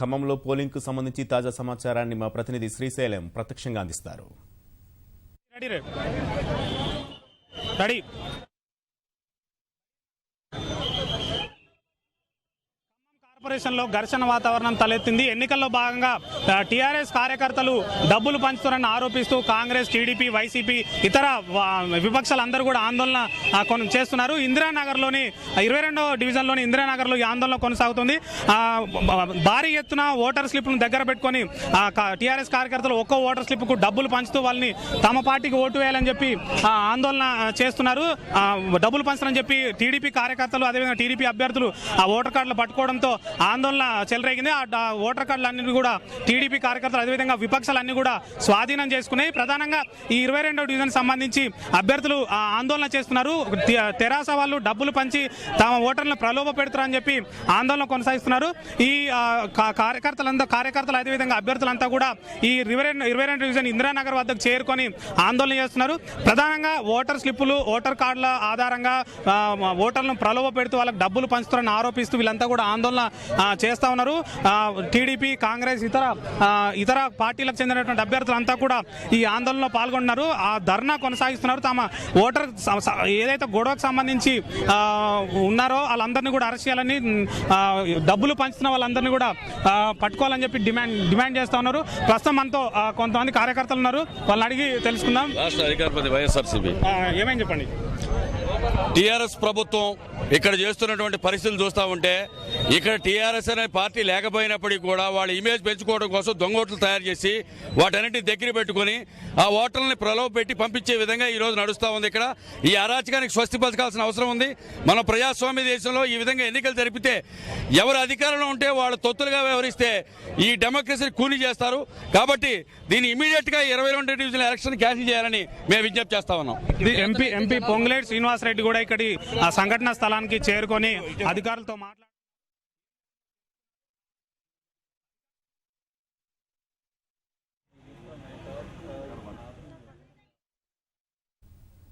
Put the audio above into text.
ఖమ్మంలో పోలింగ్కు సంబంధించి తాజా సమాచారాన్ని మా ప్రతినిధి శ్రీశైలం ప్రత్యక్షంగా అందిస్తారు. రెడీ రే రెడీ కార్పొరేషన్లో ఘర్షణ వాతావరణం తలెత్తింది. ఎన్నికల్లో భాగంగా టీఆర్ఎస్ కార్యకర్తలు డబ్బులు పంచుతారని ఆరోపిస్తూ కాంగ్రెస్ టీడీపీ వైసీపీ ఇతర విపక్షాలు విపక్షాలందరూ కూడా ఆందోళన కొను చేస్తున్నారు. ఇందిరానగర్లోని ఇరవై రెండో డివిజన్లోని ఇందిరానగర్లో ఈ ఆందోళన కొనసాగుతుంది. భారీ ఎత్తున ఓటర్ స్లిప్ను దగ్గర పెట్టుకొని టీఆర్ఎస్ కార్యకర్తలు ఒక్కో ఓటర్ స్లిప్కు డబ్బులు పంచుతూ వాళ్ళని తమ పార్టీకి ఓటు వేయాలని చెప్పి ఆందోళన చేస్తున్నారు. డబ్బులు పంచని చెప్పి టీడీపీ కార్యకర్తలు అదేవిధంగా టీడీపీ అభ్యర్థులు ఆ ఓటర్ కార్డులు పట్టుకోవడంతో ఆందోళన చెలరేగింది. ఆ ఓటర్ కార్డులు అన్ని కూడా టీడీపీ కార్యకర్తలు అదేవిధంగా విపక్షాలన్నీ కూడా స్వాధీనం చేసుకున్నాయి. ప్రధానంగా ఈ ఇరవై రెండవ డివిజన్ సంబంధించి అభ్యర్థులు ఆందోళన చేస్తున్నారు. తెరాస వాళ్ళు డబ్బులు పంచి తమ ఓటర్లను ప్రలోభ పెడతారని చెప్పి ఆందోళన కొనసాగిస్తున్నారు. ఈ కార్యకర్తలంతా కార్యకర్తలు అదేవిధంగా అభ్యర్థులంతా కూడా ఈ ఇరవై రెండు ఇరవై రెండు డివిజన్ ఇందిరానగర్ వద్దకు చేరుకొని ఆందోళన చేస్తున్నారు. ప్రధానంగా ఓటర్ స్లిప్పులు ఓటర్ కార్డుల ఆధారంగా ఓటర్లను ప్రలోభ పెడుతూ వాళ్ళకి డబ్బులు పంచుతారని ఆరోపిస్తూ వీళ్ళంతా కూడా ఆందోళన చేస్తా ఉన్నారు. టీడీపీ కాంగ్రెస్ ఇతర ఇతర పార్టీలకు చెందినటువంటి అభ్యర్థులంతా కూడా ఈ ఆందోళనలో పాల్గొంటున్నారు. ఆ ధర్నా కొనసాగిస్తున్నారు. తమ ఓటర్ ఏదైతే గొడవకు సంబంధించి ఉన్నారో వాళ్ళందరినీ కూడా అరెస్ట్ చేయాలని డబ్బులు పంచుతున్న వాళ్ళందరినీ కూడా పట్టుకోవాలని చెప్పి డిమాండ్ డిమాండ్ చేస్తా ఉన్నారు. ప్రస్తుతం మనతో కొంతమంది కార్యకర్తలు ఉన్నారు. వాళ్ళని అడిగి తెలుసుకుందాం. రాష్ట్ర వైఎస్ఆర్సీపీ. ఏమని చెప్పండి. టీఆర్ఎస్ ప్రభుత్వం ఇక్కడ చేస్తున్నటువంటి పరిస్థితులు చూస్తా ఉంటే ఇక్కడ టీఆర్ఎస్ అనే పార్టీ లేకపోయినప్పటికీ కూడా వాళ్ళ ఇమేజ్ పెంచుకోవడం కోసం దొంగ ఓట్లు తయారు చేసి వాటన్నిటిని దగ్గర పెట్టుకొని ఆ ఓటర్లని ప్రలోభ పెట్టి పంపించే విధంగా ఈరోజు నడుస్తూ ఉంది ఇక్కడ. ఈ అరాచకానికి స్వస్తి పలకాల్సిన అవసరం ఉంది. మన ప్రజాస్వామ్య దేశంలో ఈ విధంగా ఎన్నికలు జరిపితే ఎవరు అధికారంలో ఉంటే వాళ్ళు తొత్తులుగా వ్యవహరిస్తే ఈ డెమోక్రసీని కూలీ చేస్తారు. కాబట్టి దీన్ని ఇమీడియట్గా ఇరవై రెండు డివిజన్ ఎలక్షన్ క్యాన్సిల్ చేయాలని మేము విజ్ఞప్తి చేస్తా ఉన్నాం. ఇది ఎంపీ ఎంపీ పొంగులేటి రెడ్డి కూడా ఇక్కడి ఆ సంఘటన స్థలానికి చేరుకొని అధికారులతో మాట్లాడి